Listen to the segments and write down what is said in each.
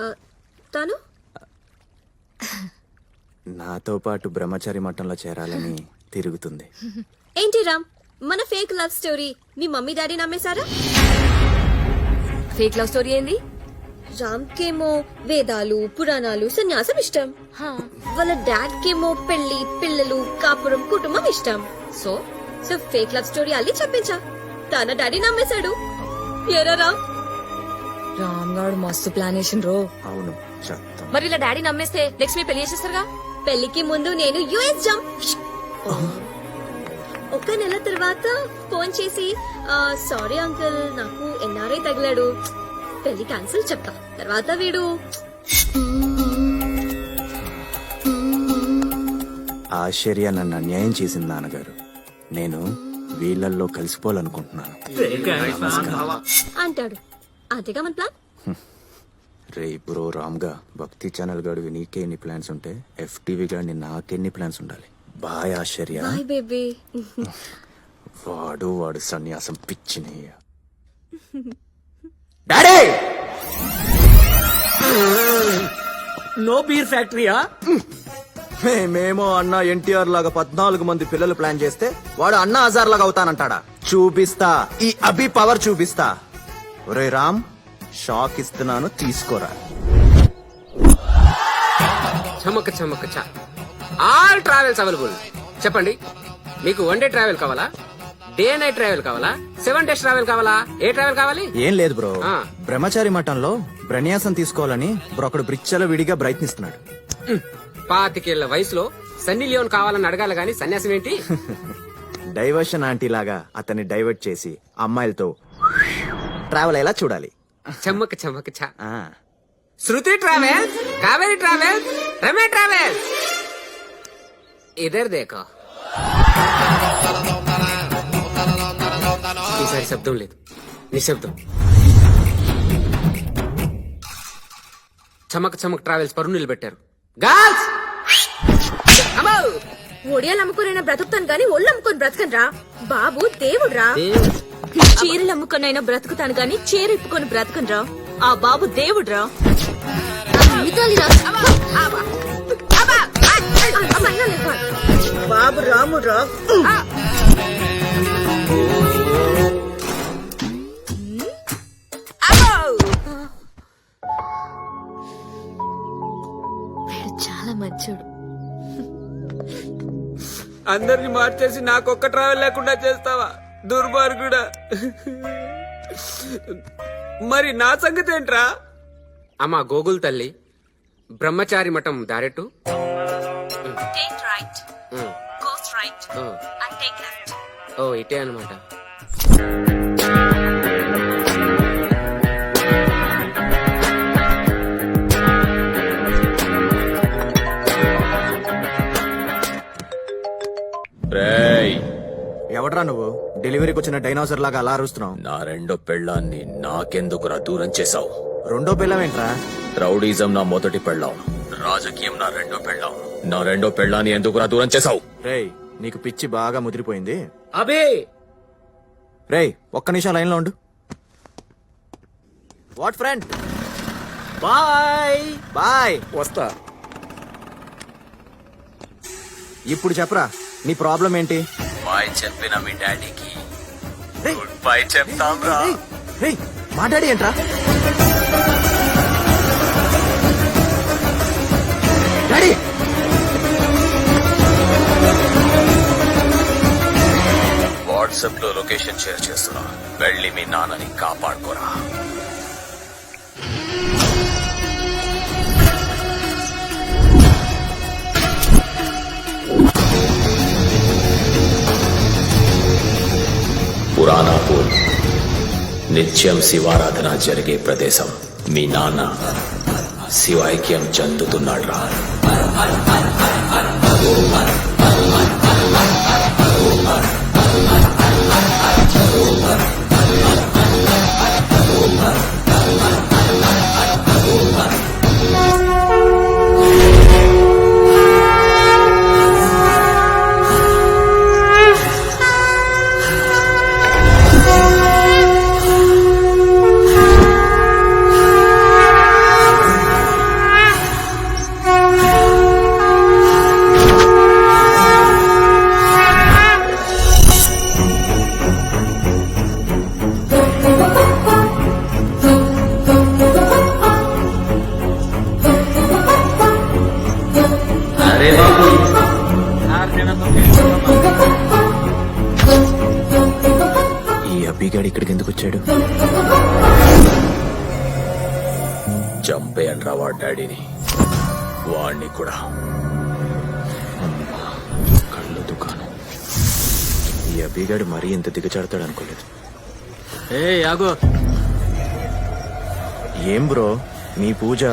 తను? నాతో పాటు బ్రహ్మచారి మఠంలో చేరాలని తిరుగుతుంది. ఏంటి రామ్? మన ఫేక్ లవ్ స్టోరీ మీ మమ్మీ డాడీ నమ్మేశారా? ఫేక్ లవ్ స్టోరీ ఏంది? రామ్ కేమో వేదాలు పురాణాలు సన్యాసం ఇష్టం. వాళ్ళ డాడ్ కేమో పెళ్ళి పిల్లలు కాపురం కుటుంబం ఇష్టం. So? So fake love story అల్లి చెప్పించా. తన డాడీ నమ్మేశాడు. ఎరా రామ్? రామ్ గారు మస్తు ప్లాన్ రో అవును చెప్తాం మరి ఇలా డాడీ నమ్మేస్తే నెక్స్ట్ మీ పెళ్ళి చేసేస్తారుగా? పెళ్ళికి ముందు నేను యుఎస్ జంప్ ఒక నెల తర్వాత ఫోన్ చేసి సారీ అంకుల్ నాకు ఎన్ఆర్ఐ తగిలాడు. పెళ్ళి క్యాన్సిల్ చెప్తా. తర్వాత వీడు ఆశ్చర్య నన్ను అన్యాయం చేసింది నాన్నగారు. నేను వీళ్ళల్లో కలిసిపోవాలనుకుంటున్నాను. అంటాడు. అంతేగా మన ప్లాన్? రే బ్రో రామ్గా భక్తి ఛానల్ గడివి నీకే ఎన్ని ప్లాన్స్ ఉంటే ఎఫ్టీవీ గాడిని నాకెన్ని ప్లాన్స్ ఉండాలి? బాయ్ ఆశ్చర్య. బేబీ. వాడు వాడు సన్యాసం పిచ్చినయ్య డాడీ! నో బీర్ ఫ్యాక్టరీయా? మేమేమో అన్న ఎన్టీఆర్ లాగా పద్నాలుగు మంది పిల్లలు ప్లాన్ చేస్తే వాడు అన్న హజార్ లాగా అవుతానంటాడా? చూపిస్తా. ఈ అభి పవర్ చూపిస్తా. ఒరే రామ్ షాక్ ఇస్తున్నాను తీసుకోరా. చమక చమక చ. All travels available. చెప్పండి మీకు వన్ డే ట్రావెల్ కావాలా? డే నైట్ ట్రావెల్ కావాలా? సెవెన్ డేస్ ట్రావెల్ కావాలా? ఏ ట్రావెల్ కావాలి? ఏం లేదు బ్రో. ఆ. బ్రహ్మచారి మఠంలో బ్రన్యాసం తీసుకోవాలని బ్రో ఒకడు బ్రిచ్చల విడిగా ప్రయత్నిస్తున్నాడు. పాతికేళ్ళ వయసులో సన్నీ లియోన్ కావాలని అడగాలి గాని సన్యాసం ఏంటి? డైవర్షన్ ఆంటీ లాగా అతన్ని డైవర్ట్ చేసి అమ్మాయిలతో ట్రావెల్ అయ్యేలా చూడాలి. చమ్మక చమ్మక చ. ఆ. శృతి ట్రావెల్ కావేరి ట్రావెల్ రమే ట్రావెల్ ఇద్దరు దేకో. ఈసారి శబ్దం లేదు. నిశ్శబ్దం. చమక్ చమక్ ట్రావెల్స్ పరు నిలబెట్టారు గర్ల్స్! ఒడియాలు అమ్ముకునైనా బ్రతుకుతాను కానీ ఒళ్ళు అమ్ముకొని బ్రతకను రా బాబు దేవుడ్రా. ఏ- చీరలు అమ్ముకొనైనా బ్రతుకుతాను గాని చీర ఇప్పుకొని బ్రతకను రా ఆ బాబు దేవుడ్రా. బాబు రాముడ్రా చాలా మంచోడు. అందరిని మార్చేసి నాకు ఒక్క ట్రావెల్ లేకుండా చేస్తావా? దుర్మార్గుడా. మరి నా సంగతి ఏంట్రా? అమ్మా గోగుల్ తల్లి బ్రహ్మచారి మఠం దారెట్టు. ఓ ఇటే అనమాట నువ్వు? డెలివరీకి వచ్చిన డైనోసర్ లాగా అలా అరుస్తున్నావు. నా రెండో పెళ్ళాన్ని నాకెందుకురా దూరం చేశావు? రెండో పిల్లం ఏంట్రా? రౌడీజం నా మొదటి పెళ్ళాం. రాజకీయం నా రెండో పెళ్ళాం. నా రెండో పెళ్ళాన్ని ఎందుకురా దూరం చేశావు? రేయ్ నీకు పిచ్చి బాగా ముదిరిపోయింది. అబే రేయ్ ఒక్క నిమిషం లైన్లో ఉండు. What friend? బాయ్! బాయ్! వస్తా. ఇప్పుడు చెప్పరా నీ ప్రాబ్లం ఏంటి? బాయ్ చెప్పిన మీ డాడీకి గుడ్ బై చెప్తాం రా రేయ్, మాట్లాడి ఏంట్రా? డాడీ! వాట్సాప్లో లొకేషన్ షేర్ చేస్తున్నా. వెళ్ళి మీ నాన్నని కాపాడుకోరా. నిత్యం శివారాధన జరిగే ప్రదేశం. మీ నాన్న శివైక్యం చెందుతున్నాడు రా ఈ అబ్బిగాడు ఇక్కడికి ఎందుకు వచ్చాడు? చంపేయండి రా వాడి డాడీని. వాడిని కూడా. కళ్ళు దుకాణం. ఈ అబ్బిగాడు మరీ ఇంత దిగజాడతాడు అనుకోలేదు. ఏ యాగో. ఏం బ్రో? నీ పూజ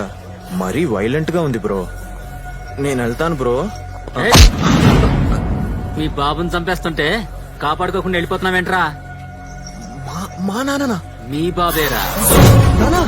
మరీ వైలెంట్గా ఉంది బ్రో. నేను వెళ్తాను బ్రో. మీ బాబుని చంపేస్తుంటే కాపాడుకోకుండా వెళ్ళిపోతున్నావేంట్రా? మా మా నాన్ననా? మీ బాబేరా? నానా?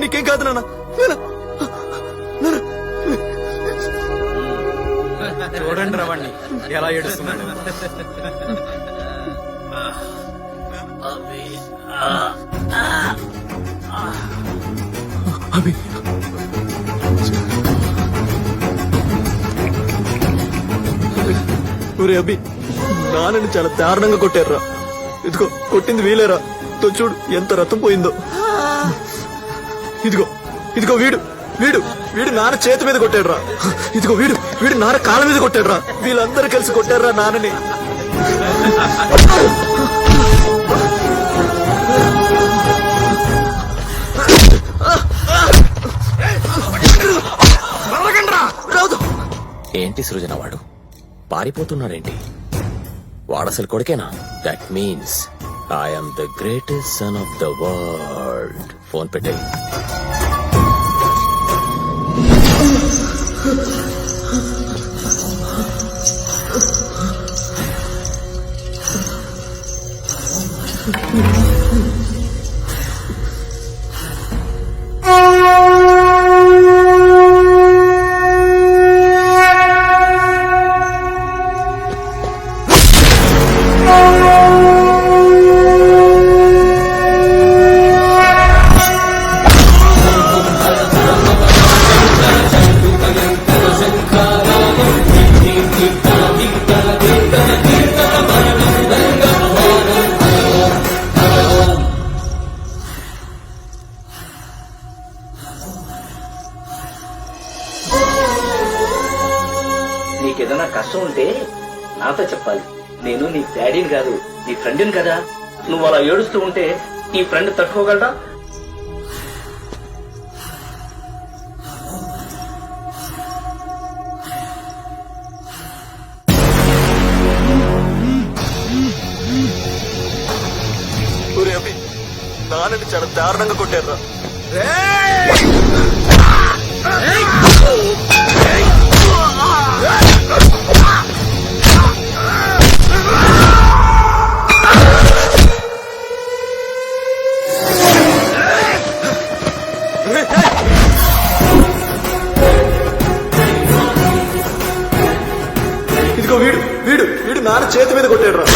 నాన్న నీకేం కాదు నాన్న. చూడండి రవాణ్ణి ఎలా ఏడుస్తున్నాడు. అభి. ఒరే అభి నాన్నని చాలా దారుణంగా కొట్టారురా. ఇదిగో కొట్టింది వీలేరా? తో చూడు ఎంత రక్తం పోయిందో. ఇదిగో ఇదిగో వీడు వీడు వీడు నాన్న చేతి మీద కొట్టాడురా. ఇదిగో వీడు వీడు నాన్న కాళ్ళ మీద కొట్టాడురా. వీళ్ళందరూ కలిసి కొట్టారురా నాన్నని. ఏంటి సృజన వాడు? పారిపోతున్నాడేంటి? వాడసలు కొడుకేనా? That means I'm the greatest son of the world phone పెట్టే నీకేదైనా కష్టం ఉంటే నాతో చెప్పాలి. నేను నీ డాడీని కాదు నీ ఫ్రెండ్ని కదా. నువ్వు అలా ఏడుస్తూ ఉంటే నీ ఫ్రెండ్ తట్టుకోగలరా? నాన్నని చాలా దారుణంగా కొట్టారురా ఇదిగో చేతి మీద కొట్టాడు రా.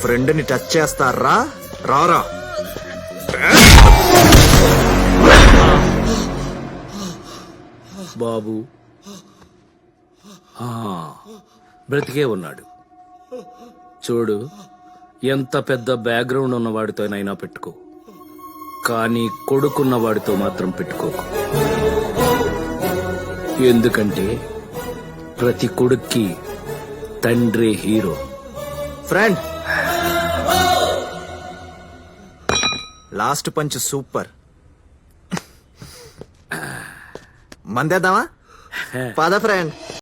ఫ్రెండ్ని టచ్ చేస్తారా? రారా. బాబు. బ్రతికే ఉన్నాడు. చూడు ఎంత పెద్ద బ్యాక్గ్రౌండ్ ఉన్న వాడితోనైనా పెట్టుకో. కానీ కొడుకున్న వాడితో మాత్రం పెట్టుకోకు. ఎందుకంటే ప్రతి కొడుక్కి తండ్రి hero. Friend last punch super. మందేద్దామా? పద ఫ్రెండ్.